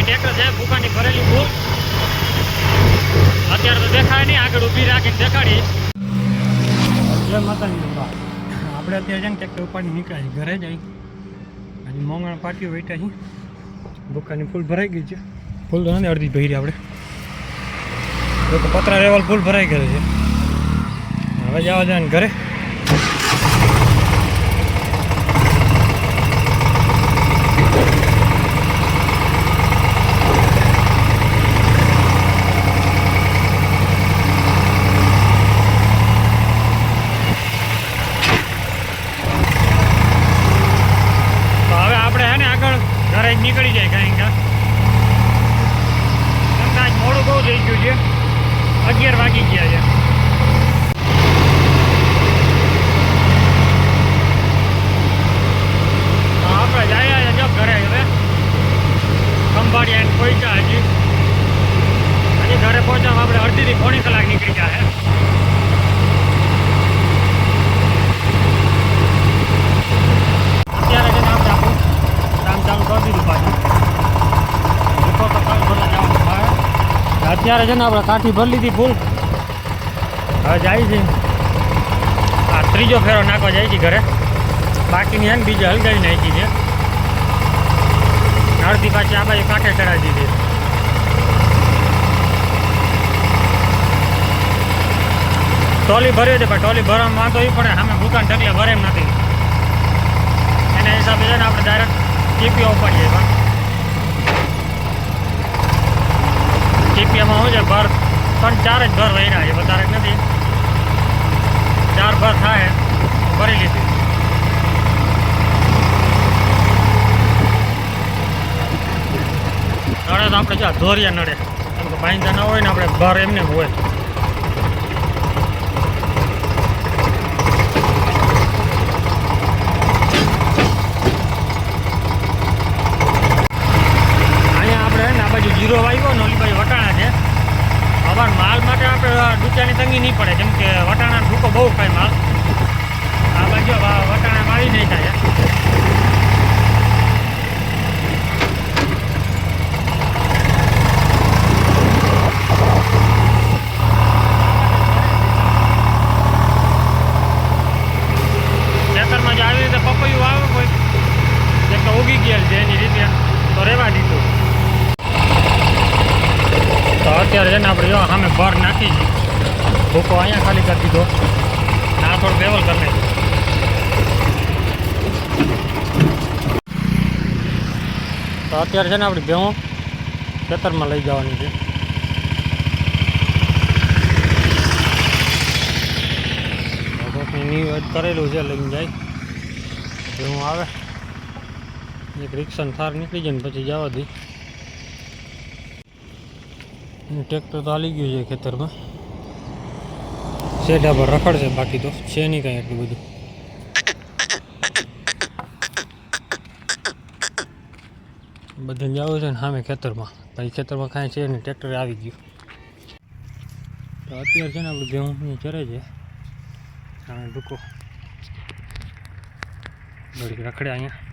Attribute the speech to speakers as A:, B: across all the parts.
A: ભાઈ ટ્રેક્ટર છે ભૂકાની ભરેલી ફૂલ અત્યારે તો દેખાય નહીં, આગળ ઊભી રાખીને દેખાડી. જય માતાજી આપણે અત્યારે છે ને ટ્રેક્ટર ઉપાડી નીકળ્યા ઘરે જઈ હજી મોંગણ પાટીઓ બેઠા છીએ. ભૂકાની ફૂલ ભરાઈ ગઈ છે. ફૂલ તો નથી અડધી ભરી આપણે. પતરા લેવલ ફૂલ ભરાઈ ગયેલો છે. હવે જવા જાય ઘરે તો હવે આપણે હે ને આગળ ઘરે જ નીકળી જાય કાંઈ કાં કેમ કે આજ મોડું બહુ થઈ ગયું છે અગિયાર વાગી ગયા છે તો આપણે જઈએ છીએ જો ઘરે હવે ખંભાળિયા પહોંચ્યા હજી હજી ઘરે પહોંચવામાં આપણે અડધીથી પોણી કલાક નીકળી ગયા છે અત્યારે છે ને આપણે આપણું કામ ચાલુ કરી દીધું પાછું લોકો તો કાલ ભરવા જવાનું થાય અત્યારે છે ને આપણે કાઠી ભરી લીધી ફૂલ હવે જાય છે. આ ત્રીજો ફેરો નાખવા જાય છે ઘરે. બાકીની હે ને બીજી હલગાવી નાખી છે. અડધી પાછી આ બાજુ કાંઠે ચડાવી દીધી. ટોલી ભરી હતી પણ ટોલી ભરવામાં વાંધો એ પડે સામે દુકાન ઢગલે ભરે એમ નથી. એના હિસાબે છે ને આપણે ડાયરેક્ટ ટીપીઓ ઉપાડીએ પણ ટીપીઓમાં શું છે? ભર ત્રણ ચાર જ ભર વહી છે, વધારે નથી. ચાર ભર થાય, ભરી લીધી. નડે તો આપણે જો ધોરિયા નડે. એમ કે ભાઈ ના હોય ને આપણે ભર એમને હોય અહીંયા આપણે હે ને આ બાજુ જીરો વાગ્યો ને ઓલી બાજુ વટાણા છે હવે માલ માટે આપણે ડૂચાની તંગી નહીં પડે, જેમ કે વટાણા ભૂકો બહુ ખાય માલ. આ બાજુ વટાણા મારી નહીં થાય ખેતરમાં જો આવી રીતે પપૈયું આવે કોઈ એક તો ઉગી ગયેલ છે એની રીતે તો રહેવા દીધું તો અત્યારે છે ને આપણે જો સામે ભર નાખી ભૂકો અહીંયા ખાલી કરી દીધો. ના થોડું લેવલ કરી તો અત્યારે છે ને આપણી ભેહું ખેતરમાં લઈ જવાની છે. કરેલું છે, લઈને જાય. ભેહું આવે. એક રિક્ષા થાર નીકળી જાય ને પછી જવા દઈ ટ્રેક્ટર તો હાલી ગયું છે ખેતરમાં. શેઢા પર રખડશે બાકી તો. છે નહીં કાંઈ એટલું બધું. બધાને જવું છે ને સામે ખેતરમાં. પછી ખેતરમાં કાંઈ છે નહીં, ટ્રેક્ટર આવી ગયું. તો અત્યારે છે ને આપણે ઘઉં ચરે છે. સામે ડૂકો ઘડીક રખડે અહીંયા.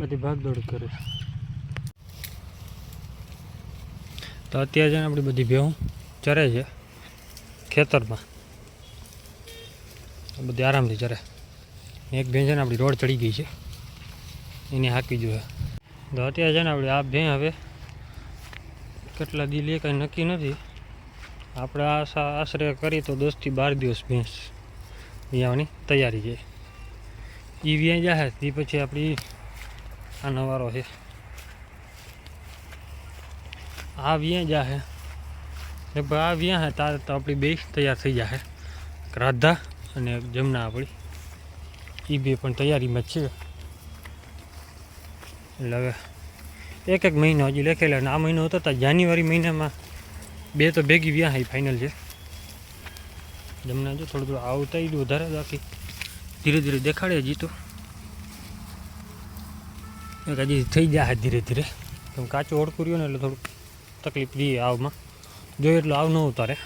A: બધી ભાગદોડ કરે. તો અત્યારે છે ને આપણી બધી ભેહું ચરે છે, ખેતરમાં. બધી આરામથી ચરે. એક ભેં છે ને આપણી રોડ ચડી ગઈ છે. એને હાંકી જોઈએ તો અત્યારે છે ને આપણી આ ભેં હવે કેટલા દી લે, કાંઈ નક્કી નથી. આપણે આશા આશરે કરી તો દસથી બાર દિવસ ભેંસ વિયાવાની તૈયારી છે. એ વ્યાય જાય તે પછી આપણી આ નવારો છે. આ વ્યાં જાહે ને આ વ્યાં હે, તારે તો આપણી બે તૈયાર થઈ જાહે રાધા અને જમના આપણી. એ બે પણ તૈયારીમાં છે. એટલે હવે એક એક મહિનો હજી લખેલા અને આ મહિનો હતો તો જાન્યુઆરી મહિનામાં બે તો ભેગી વ્યાં હે ફાઇનલ છે. જમના જો થોડું થોડું આવતા વધારે બાકી. ધીરે ધીરે દેખાડે હજી તો. એક હજી થઈ જાય ધીરે ધીરે. કેમ કાચું ઓળખું રહ્યું ને એટલે થોડુંક તકલીફ દઈએ આવમાં. જોઈએ એટલું આવ ન ઉતારે.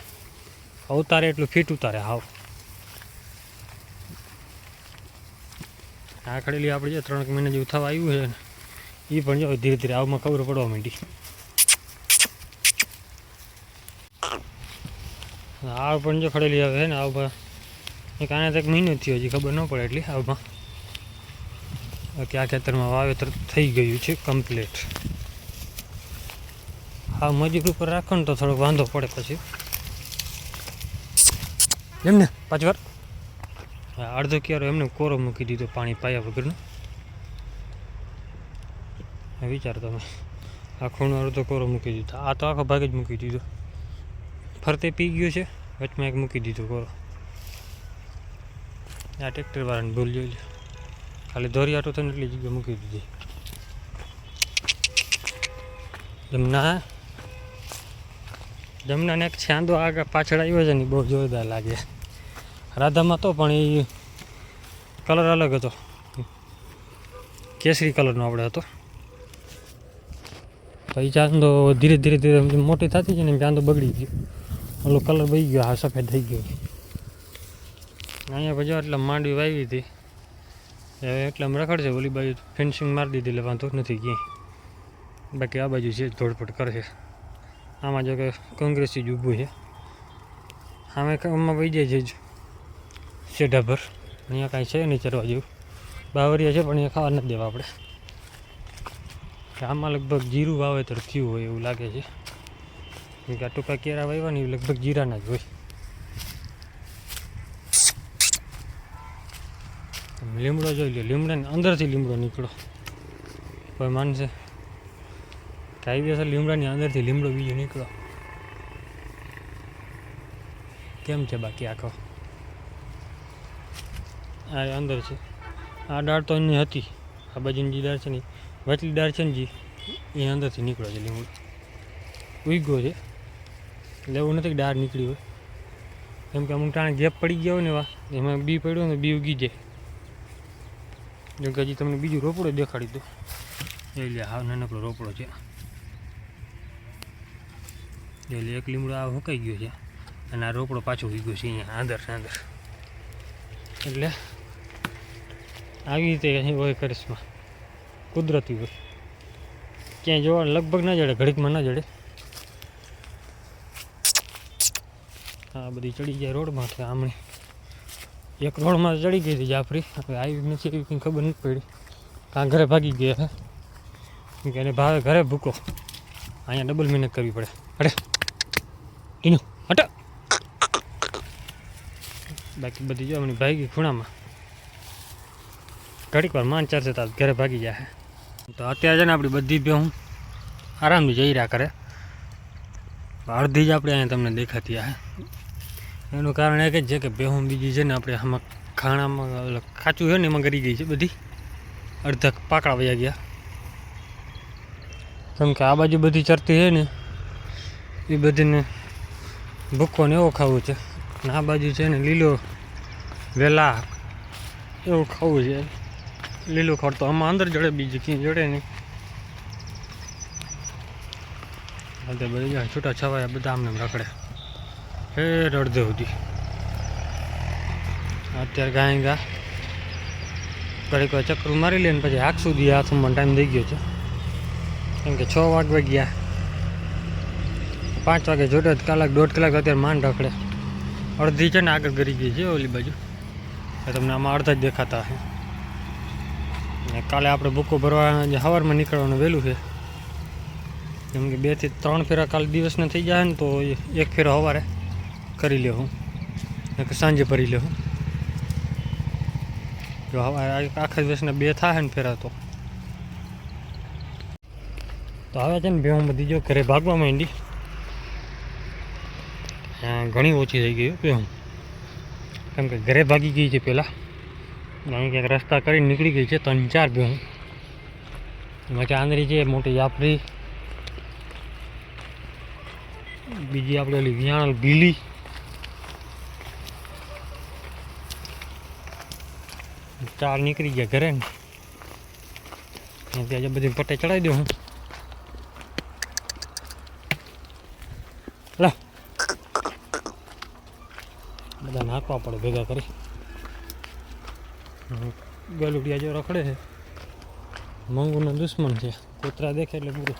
A: ઉતારે એટલું ફિટ ઉતારે હાવ. આ ખડેલી આપણે જે ત્રણ મહિના જેવું થવા આવ્યું છે ને એ પણ જો ધીરે ધીરે આવમાં ખબર પડવા માંડી. આવ પણ જો ખડેલી આવે છે ને આવ એક આને એક મહિનો થયો હજી ખબર ન પડે એટલી આવમાં બાકી આ ખેતરમાં વાવેતર થઈ ગયું છે કમ્પ્લીટ હા મજૂર ઉપર રાખો ને તો થોડોક વાંધો પડે પછી. એમને પાંચ વાર? હા અડધો ક્યારો એમને કોરો મૂકી દીધો પાણી પાયા વગરનો. વિચાર તમે. આખોનો અડધો કોરો મૂકી દીધો. આ તો આખો ભાગ જ મૂકી દીધો. ફરતે પી ગયો છે વચમાં એક મૂકી દીધો કોરો. આ ટ્રેક્ટરવાળાને ભૂલ જોઈ લે. ખાલી દોરી આટો થઈને એટલી જગ્યા મૂકી દીધી. જમના? જમનાને એક છાંદો આગળ પાછળ આવ્યો છે ને બહુ જોરદાર લાગે. રાધામાં તો પણ એ કલર અલગ હતો. કેસરી કલરનો આપણે હતો. તો એ ચાંદો ધીરે ધીરે ધીરે મોટી થતી છે ને ચાંદો બગડી ગયો. ઓલો કલર બગી ગયો આ સફેદ થઈ ગયો. અહીંયા પછી એટલે માંડવી વાવી હતી. એટલે આમ રખડશે ઓલી બાજુ ફેન્સિંગ મારી દીધી, એટલે વાંધો નથી ક્યાંય. બાકી આ બાજુ છે જ ધોડપડ કરશે આમાં જો કે કોંગ્રેસી જ ઊભું છે. આમે આમાં વહી જાય છે જ સેઢા પર અહીંયા કાંઈ છે નહીં ચરવા જેવું. બાવરિયા છે પણ અહીંયા ખાવા નથી દેવા આપણે. આમાં લગભગ જીરું વાવેતર થયું હોય એવું લાગે છે. કેમ કે આ ટૂંકા કેરા વાવ્યા ને લગભગ જીરાના જ હોય. લીમડો જોઈ લો લીમડાની અંદરથી લીમડો નીકળો. કોઈ માનશે? કાયદેસર લીમડાની અંદરથી લીમડો બીજો નીકળો. કેમ છે બાકી આખો? આ અંદર છે. આ ડાળ તો એની હતી. આ બાજુની જે દાળ છે ને વચલી ડાળ છે ને જે, એ અંદરથી નીકળ્યો છે લીમડો. ઉગ્યો છે. એવું નથી ડાળ નીકળી હોય. કેમ કે અમુક ટાણે ગેપ પડી ગયા હોય ને એવા, એમાં બી પડ્યું ને બી ઉગી જાય. જો કે તમને બીજું રોપડો દેખાડી દો એ લે, હાવ નાનકડો રોપડો છે. એટલે એક લીમડો આ હુકાઈ ગયો છે અને આ રોપડો પાછો ગયો છે અહીંયા, આંદર આંદર. એટલે આવી રીતે અહીં હોય કરિશ્મા. કુદરતી હોય. ક્યાંય જોવા લગભગ ના જડે, ઘડીકમાં ના જડે. આ બધી ચડી જાય રોડમાં કે આમણી. એક રોડમાં ચડી ગઈ હતી જાફરી. હવે આવી નથી, એવી કંઈ ખબર નથી પડી. કાં ઘરે ભાગી ગયા કે એને ભાવે ઘરે ભૂકો. અહીંયા ડબલ મહેનત કરવી પડે. અરે ટીનું હટ. બાકી બધી જો એમની ભાગી ખૂણામાં. ઘડીક વાર માન ચારશે તાર ઘરે ભાગી જાય તો અત્યારે છે ને આપણી બધી બે હું આરામથી જઈ રહ્યા કરે. અડધી જ આપણે અહીંયા તમને દેખાતી આ એનું કારણ એક જ છે કે બેહું બીજી છે ને આપણે આમાં ખાણામાં ખાચું છે ને એમાં ગરી ગઈ છે બધી. અડધા પાકડા વયા ગયા. કેમ કે આ બાજુ બધી ચરતી છે ને, એ બધીને ભૂકો ને એવો ખાવું છે. અને આ બાજુ છે ને લીલો વેલા એવું ખાવું છે. લીલું ખડ તો આમાં અંદર જડે, બીજું ક્યાંય જડે નહીં. બધા બધા છૂટા છવાયા બધા આમને આમ રખડે હે અડધે સુધી અત્યારે ગાય ગા. ઘડીક ચક્કર મારી લે પછી આગ સુધી આ થોડું ટાઈમ થઈ ગયો છે. કેમ કે છ વાગવા ગયા પાંચ વાગે જોડે કલાક, દોઢ કલાક અત્યારે માંડ રખડે. અડધી છે ને આગળ ગરી ગઈ છે ઓલી બાજુ. એ તમને આમાં અડધા જ દેખાતા હશે. ને કાલે આપણે બુકો ભરવા જે સવારમાં નીકળવાનું વહેલું છે. કેમ કે બેથી ત્રણ ફેરા કાલે દિવસના થઈ જાય ને તો એક ફેરો સવારે કરી લ્યો કે સાંજે ભરી લેવું જો હવે આખા દિવસના બે થાય ને ફેરા તો. હવે છે ને બે હું બધી જો ઘરે ભાગવા માંડી. ઘણી ઓછી થઈ ગઈ બે કેમ કે ઘરે ભાગી ગઈ છે પહેલાં અહીં ક્યાંક રસ્તા કરીને નીકળી ગઈ છે ત્રણ ચાર બે હું એમાં કે આંદરી છે, મોટી યાપરી બીજી આપણે ઓલી વિયાણ ભીલી ચાર નીકળી ગયા ઘરે. ને ત્યાં બધી પટ્ટે ચડાવી દઉં હું. લા. બધા નાખવા પડે ભેગા કરી. ગલુડિયા જો રખડે છે. મંગુનો દુશ્મન છે. કૂતરા દેખે એટલે પૂરું.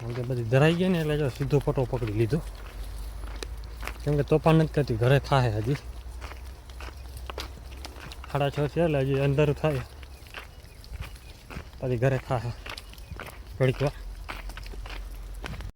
A: કારણ કે બધી ધરાઈ ગઈ ને એટલે સીધો પટો પકડી લીધો. કેમ કે તોફાન નથી કરતી, ઘરે થાય હજી. સાડા છ છે એટલે હજી અંદર થાય. પછી ઘરે ખાશે ઘડીક વાર.